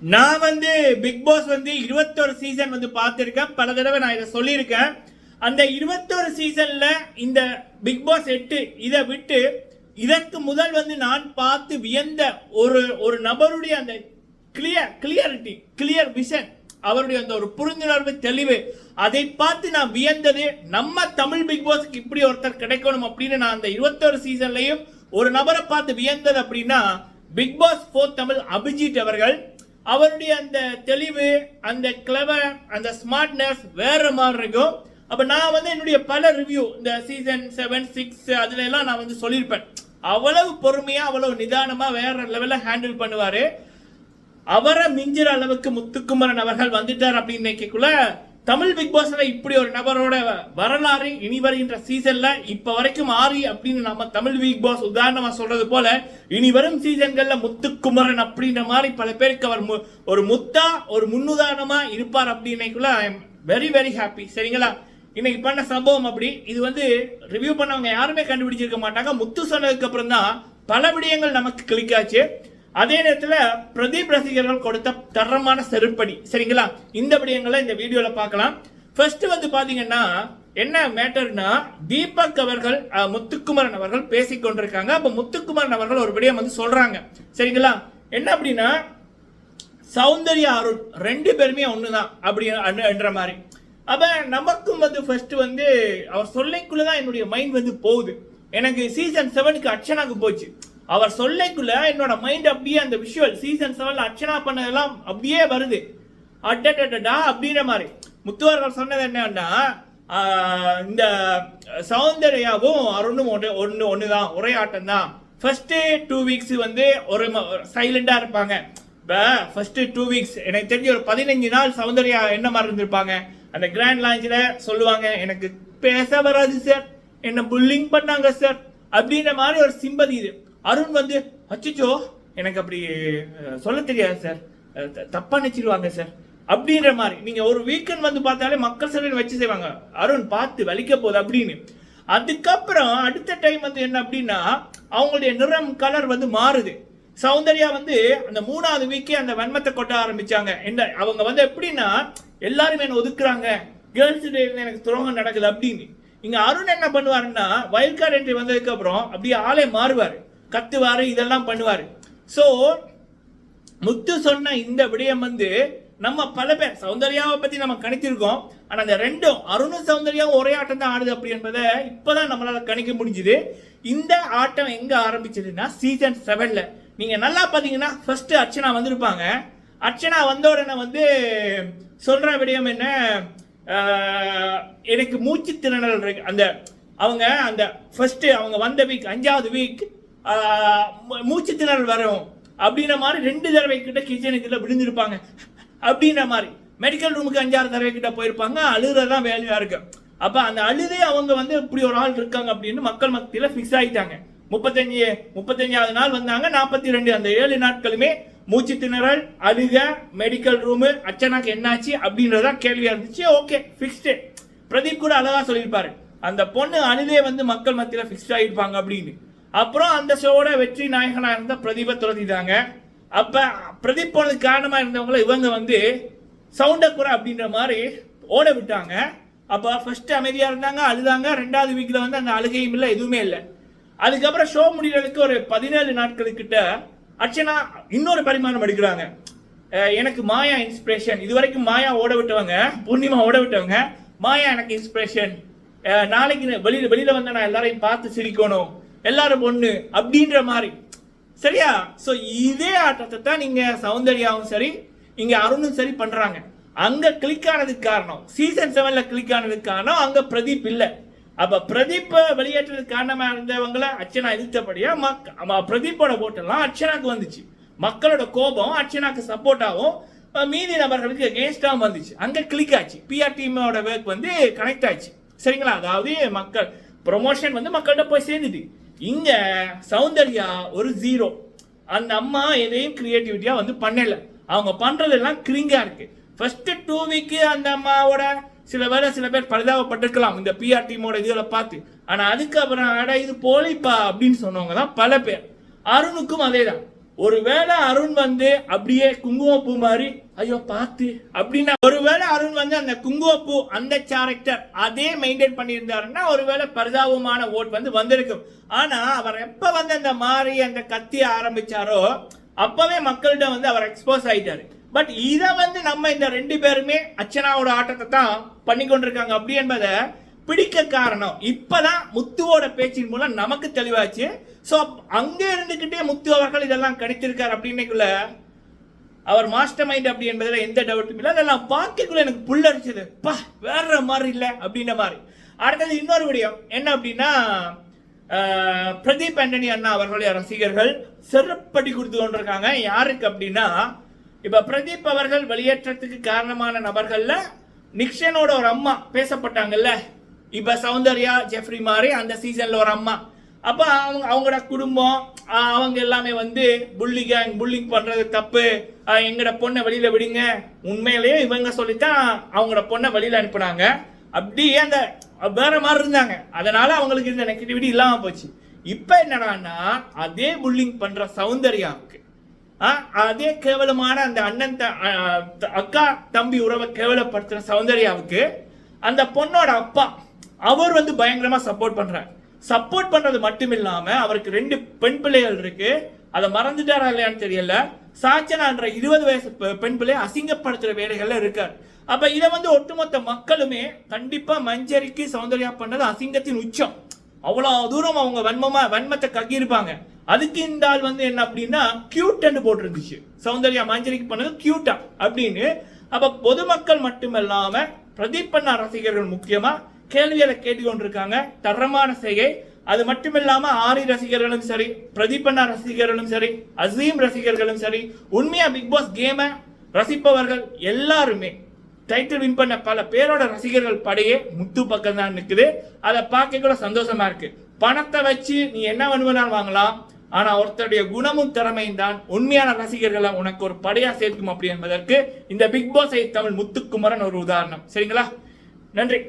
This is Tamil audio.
நான் வந்து பிக் பாஸ் வந்து இருபத்தொரு சீசன் வந்து பார்த்துருக்கேன். பல தடவை நான் இதை சொல்லியிருக்கேன். அந்த இருபத்தொரு சீசன்ல இந்த பிக் பாஸ் எட்டு இதை விட்டு இதற்கு முதல் வந்து நான் பார்த்து வியந்த ஒரு ஒரு நபருடைய அந்த கிளியர் கிளியரிட்டி கிளியர் விஷன் அவருடைய அந்த ஒரு புரிந்துணர்வு தெளிவு அதை பார்த்து நான் வியந்தது நம்ம தமிழ் பிக் பாஸ்க்கு இப்படி ஒருத்தர் கிடைக்கணும் அப்படின்னு நான் அந்த இருபத்தொரு சீசன்லையும் ஒரு நபரை பார்த்து வியந்தது அப்படின்னா Big Boss four Tamil Abhijith அவர்கள். அவருடைய அந்த தெளிவு அந்த கிளவர் அந்த ஸ்மார்ட்னஸ் வேற மாதிரி இருக்கும். அப்போ நான் வந்து என்னுடைய பல ரிவ்யூ இந்த சீசன் செவன் சிக்ஸ் அதுல எல்லாம் நான் வந்து சொல்லியிருப்பேன். அவ்வளவு பொறுமையா அவ்வளவு நிதானமா வேற லெவல்ல ஹேண்டில் பண்ணுவாரு. அவரை மிஞ்சிற அளவுக்கு முத்துக்குமரன் அவர்கள் வந்துட்டார் அப்படின்னு நினைக்கக்குள்ள தமிழ் பிக் பாஸ்ல இப்படி ஒரு நபரோட வரலாறு இனி வருகின்ற சீசன்ல இப்ப வரைக்கும் ஆறி அப்படின்னு நம்ம தமிழ் பிக் பாஸ் உதாரணமா சொல்றது போல இனி வரும் சீசன்கள்ல முத்துக்குமரன் அப்படின்ற மாதிரி பல பேருக்கு அவர் மு- ஒரு முத்தா ஒரு முன்னுதாரணமா இருப்பார் அப்படின்னைக்குள்ள I am very very happy சரிங்களா? இன்னைக்கு பண்ண சம்பவம் அப்படி. இது வந்து ரிவ்யூ பண்ணவங்க யாருமே கண்டுபிடிச்சிருக்க மாட்டாங்க. முத்து சொன்னதுக்கு அப்புறம் தான் பல விடயங்கள் நமக்கு கிளிக்காச்சு அதே நேரத்தில் பிரதீப் ரசிகர்கள் கொடுத்த தரமான செருப்படி. சரிங்களா? இந்த விடயங்களை இந்த வீடியோவில் பார்க்கலாம். ஃபர்ஸ்ட் வந்து பார்த்தீங்கன்னா என்ன மேட்டர்னா தீபக் அவர்கள் முத்துக்குமரன் அவர்கள் பேசிக் கொண்டிருக்காங்க. அப்ப முத்துக்குமரன் அவர்கள் ஒரு விடயம் வந்து சொல்கிறாங்க சரிங்களா? என்ன அப்படின்னா சௌந்தர்யா அருள் ரெண்டு பேருமே ஒன்று தான் அப்படி என்ற மாதிரி. அப்போ நமக்கும் வந்து ஃபர்ஸ்ட் வந்து அவர் சொல்லிக்குள்ளே தான் என்னுடைய மைண்ட் வந்து போகுது. எனக்கு சீசன் செவனுக்கு அர்ச்சனாக்கு போச்சு. அவர் சொல்லைக்குள்ள என்னோட மைண்ட் அப்படியே அந்த விஷுவல் சீசன் செவன்ல அர்ச்சனா பண்ணதெல்லாம் அப்படியே வருது. அட்டடடா அப்படின்ற மாதிரி. முத்துவர்கள் சொன்னது என்னன்னா இந்த சௌந்தர்யாவும் அருணும் ஒன்று ஒன்று ஒன்று தான் ஒரே ஆட்டம் தான் ஃபர்ஸ்ட்டு டூ வீக்ஸ் வந்து ஒரு சைலண்டாக இருப்பாங்க. இப்போ ஃபர்ஸ்ட்டு டூ வீக்ஸ் எனக்கு தெரிஞ்ச ஒரு பதினஞ்சு நாள் சௌந்தர்யா என்ன மாதிரி இருந்திருப்பாங்க? அந்த கிராண்ட் லான்ச்சில் சொல்லுவாங்க எனக்கு பேச வராது சார் என்ன புல்லிங் பண்ணாங்க சார் அப்படின்ற மாதிரி ஒரு சிம்பதி இது. அருண் வந்து அச்சிச்சோ எனக்கு அப்படி சொல்ல தெரியாது சார் தப்பாக த- நினைச்சிருவாங்க சார் அப்படின்ற மாதிரி நீங்கள் ஒரு வீக்கெண்ட் வந்து பார்த்தாலே மக்கள் சபையில் வச்சு செய்வாங்க. அருண் பார்த்து வலிக்க போகுது அப்படின்னு. அதுக்கப்புறம் அடுத்த டைம் வந்து என்ன அப்படின்னா அவங்களுடைய நிறம் கலர் வந்து மாறுது. சௌந்தர்யா வந்து அந்த மூணாவது வீக்கே அந்த வன்மத்தை கொட்ட ஆரம்பிச்சாங்க. என்ன அவங்க வந்து எப்படின்னா எல்லாருமே என்ன ஒதுக்குறாங்க. கேர்ள்ஸ் டே எனக்கு துரோகம் நடக்குது அப்படின்னு. இங்க அருண் என்ன பண்ணுவாருன்னா வயல்கார் என்ட்ரி வந்ததுக்கு அப்புறம் அப்படியே ஆளே மாறுவாரு. கத்துவார் இதெல்லாம் பண்ணுவார். ஸோ முத்து சொன்ன இந்த விடயம் வந்து நம்ம பல பேர் சௌந்தர்யாவை பற்றி நம்ம கணித்திருக்கோம். ஆனால் அந்த ரெண்டும் அருணும் சௌந்தர்யாவும் ஒரே ஆட்டம் தான் ஆடுது அப்படி என்பதை இப்பதான் நம்மளால் கணிக்க முடிஞ்சுது. இந்த ஆட்டம் எங்கே ஆரம்பிச்சதுன்னா சீசன் செவனில் நீங்கள் நல்லா பார்த்தீங்கன்னா ஃபர்ஸ்ட்டு அர்ச்சனா வந்திருப்பாங்க. அர்ச்சனா வந்த உடனே வந்து சொல்கிற விடயம் என்ன? எனக்கு மூச்சு திணறல் இருக்கு. அந்த அவங்க அந்த ஃபஸ்ட்டு அவங்க வந்த வீக் அஞ்சாவது வீக் மூச்சு திணறல் வரும். அப்படின்ற மாதிரி ரெண்டு தடவை கிட்ட கிச்சனுக்குள்ள விழுந்திருப்பாங்க. அப்படின்ற மாதிரி. மெடிக்கல் ரூமுக்கு அஞ்சாறு தடவை கிட்ட போயிருப்பாங்க. அழுகிறதான் வேலையாக இருக்கு. அப்போ அந்த அழுதே அவங்க வந்து இப்படி ஒரு ஆள் இருக்காங்க அப்படின்னு மக்கள் மத்தியில் ஃபிக்ஸ் ஆகிட்டாங்க முப்பத்தஞ்சு முப்பத்தஞ்சாவது நாள் வந்தாங்க. நாற்பத்தி ரெண்டு அந்த ஏழு நாட்களுமே மூச்சு திணறல் அழுக மெடிக்கல் ரூமு அச்சனாக்கு என்னாச்சு அப்படின்றதா கேள்வியாக இருந்துச்சு. ஓகே ஃபிக்ஸ்டு பிரதீப் கூட அழகாக சொல்லியிருப்பாரு. அந்த பொண்ணு அழுதே வந்து மக்கள் மத்தியில் ஃபிக்ஸ்ட் ஆகிருப்பாங்க அப்படின்னு. அப்புறம் அந்த ஷோட வெற்றி நாயகனாக இருந்த பிரதீபை துரத்திட்டாங்க அப்போ பிரதீப் போனதுக்கு காரணமாக இருந்தவங்கள இவங்க வந்து சவுண்டை குறை அப்படின்ற மாதிரி ஓட விட்டாங்க. அப்போ ஃபஸ்ட்டு அமைதியாக இருந்தாங்க அழுதாங்க. ரெண்டாவது வீக்கில் வந்து அந்த அழுகையும் இல்லை எதுவுமே இல்லை. அதுக்கப்புறம் ஷோ முடிகிறதுக்கு ஒரு பதினேழு நாட்களுக்கிட்ட அர்ச்சனா இன்னொரு பரிமாணம் எடுக்கிறாங்க. எனக்கு மாயா இன்ஸ்பிரேஷன் இது வரைக்கும் மாயா ஓட விட்டவங்க பூர்ணிமா ஓட விட்டவங்க மாயா எனக்கு இன்ஸ்பிரேஷன் நாளைக்கு நான் வெளியில் வந்து நான் எல்லாரையும் பார்த்து சிரிக்கணும். எல்லாரும் ஒன்று அப்படின்ற மாதிரி. சரியா? ஸோ இதே ஆட்டத்தை தான் நீங்கள் சௌந்தர்யாவும் சரி இங்கே அருணும் சரி பண்ணுறாங்க அங்கே கிளிக் ஆனதுக்கு காரணம் சீசன் செவனில் கிளிக் ஆனதுக்கு காரணம் அங்கே பிரதீப் இல்லை. அப்போ பிரதீப்பை வெளியேற்றதுக்கு காரணமாக இருந்தவங்களை அர்ச்சனா எதிர்த்தபடியா மக் பிரதீப்போட ஓட்டெல்லாம் அர்ச்சனாக்கு வந்துச்சு. மக்களோட கோபம் அர்ச்சனாக்கு சப்போர்ட்டாகவும் மீதி நபர்களுக்கு அகேன்ஸ்டாகவும் வந்துச்சு. அங்கே கிளிக் ஆச்சு. பிஆர் டீமோட ஒர்க் வந்து கனெக்ட் ஆச்சு. சரிங்களா? அதாவது மக்கள் ப்ரொமோஷன் வந்து மக்கள்கிட்ட போய் சேர்ந்துட்டு இங்க சௌந்தர்யா ஒரு ஜீரோ அந்த அம்மா எதையும் கிரியேட்டிவிட்டியா வந்து பண்ணல. அவங்க பண்றதெல்லாம் கிரிங்கா இருக்கு. ஃபர்ஸ்ட் டூ வீக்கு அந்த அம்மாவோட சில வேலை சில பேர் பரிதாபப்பட்டிருக்கலாம். இந்த பிஆர் டீமோட இதில் பார்த்து. ஆனால் அதுக்கப்புறம் அட இது போலிப்பா அப்படின்னு சொன்னவங்க தான் பல பேர். அருணுக்கும் அதேதான். ஒருவேளை அருண் வந்து அப்படியே குங்குமப்பூ மாதிரி ஐயோ பார்த்து. அப்படின்னா ஒருவேளை அருண் வந்து அந்த குங்குமப்பூ அந்த கேரக்டர் அதே மெயின்டைன் பண்ணியிருந்தாருன்னா ஒருவேளை பரிதாபமான ஓட் வந்து வந்திருக்கும். ஆனா அவர் எப்ப வந்து அந்த மாதிரி அந்த கத்திய ஆரம்பிச்சாரோ அப்பவே மக்கள்கிட்ட வந்து அவர் எக்ஸ்போஸ் ஆயிட்டாரு. பட் இதை வந்து நம்ம இந்த ரெண்டு பேருமே அர்ச்சனாவோட ஆட்டத்தை தான் பண்ணி கொண்டிருக்காங்க. அப்படி என்பதை பிடிக்க காரணம் இப்பதான் முத்துவோட பேச்சின் மூலம் நமக்கு தெளிவாச்சு. ஸோ அங்கே இருந்துக்கிட்டே முத்து அவர்கள் இதெல்லாம் கணித்திருக்கார் அப்படின்னைக்குள்ள அவர் மாஸ்டர் மைண்ட் அப்படி என்பதில் எந்த டவுட்டும் இல்லை. அதெல்லாம் பார்க்கக்குள்ள எனக்கு புல்லரிச்சது. பா வேற மாதிரி இல்லை அப்படின்ற மாதிரி. அடுத்தது இன்னொரு விடயம். என்ன அப்படின்னா பிரதீப் ஆண்டனி அண்ணா அவர்களுடைய ரசிகர்கள் சிறப்படி கொடுத்து கொண்டிருக்காங்க. யாருக்கு அப்படின்னா இப்போ பிரதீப் அவர்கள் வெளியேற்றத்துக்கு காரணமான நபர்களில் நிக்ஷனோட ஒரு அம்மா பேசப்பட்டாங்கல்ல. இப்போ சௌந்தர்யா ஜெஃப்ரி மாதிரி அந்த சீசனில் ஒரு அம்மா. அப்போ அவங்க அவங்களோட குடும்பம் அவங்க எல்லாமே வந்து புள்ளி கேங் புல்லிங் பண்ணுறது தப்பு. எங்களோட பொண்ணை வெளியில் விடுங்க. உண்மையிலேயே இவங்க சொல்லித்தான் அவங்களோட பொண்ணை வெளியில் அனுப்புனாங்க. அப்படியே அந்த வேற மாதிரி இருந்தாங்க. அதனால அவங்களுக்கு இந்த நெகட்டிவிட்டி இல்லாமல் போச்சு. இப்போ என்னடான்னா அதே புல்லிங் பண்ணுற சௌந்தர்யாவுக்கு ஆ, அதே கேவலமான அந்த அண்ணன் த- அக்கா தம்பி உறவை கேவலப்படுத்துகிற சௌந்தர்யாவுக்கு அந்த பொண்ணோட அப்பா அவர் வந்து பயங்கரமாக சப்போர்ட் பண்ணுறாரு சப்போர்ட் பண்றது மட்டும் இல்லாம அவருக்கு ரெண்டு பெண் பிள்ளைகள் இருக்கு. அதை மறந்துட்டாரா இல்லையான்னு தெரியல. சாச்சனான்ற இருபது வயசு பெண் பிள்ளையை அசிங்கப்படுத்துற வேலைகள்ல இருக்கார். அப்ப இதை வந்து ஒட்டுமொத்த மக்களுமே கண்டிப்பா மஞ்சரிக்கு சௌந்தர்யா பண்ணது அசிங்கத்தின் உச்சம். அவ்வளோ தூரம் அவங்க வன்மமா வன்மத்தை கக்கியிருப்பாங்க. அதுக்கு இந்த ஆள் வந்து என்ன அப்படின்னா கியூட்னு போட்டிருந்துச்சு. சௌந்தர்யா மஞ்சரிக்கு பண்ணது கியூட்டா அப்படின்னு. அப்ப பொதுமக்கள் மட்டுமல்லாம பிரதீப் பண்ணா ரசிகர்கள் முக்கியமா கேள்விகளை கேட்டுக்கொண்டிருக்காங்க. தரமான செய்கை. அது மட்டுமில்லாம ஆரி ரசிகர்களும் சரி பிரதீபண்ணா ரசிகர்களும் சரி அசீம் ரசிகர்களும் சரி உண்மையா பிக் பாஸ் கேமை ரசிப்பவர்கள் எல்லாருமே டைட்டில் வின் பண்ண பல பேரோட ரசிகர்கள் படையே முத்து பக்கம் தான் நிற்குது அதை பார்க்க கூட சந்தோஷமா இருக்கு. பணத்தை வச்சு நீ என்ன வேணும்னாலும் வாங்கலாம். ஆனா ஒருத்தருடைய குணமும் திறமையும் தான் உண்மையான ரசிகர்களை உனக்கு ஒரு படையா சேர்க்கும் அப்படி என்பதற்கு இந்த பிக் பாஸ் தமிழ் முத்துக்குமரன் ஒரு உதாரணம். சரிங்களா? நன்றி.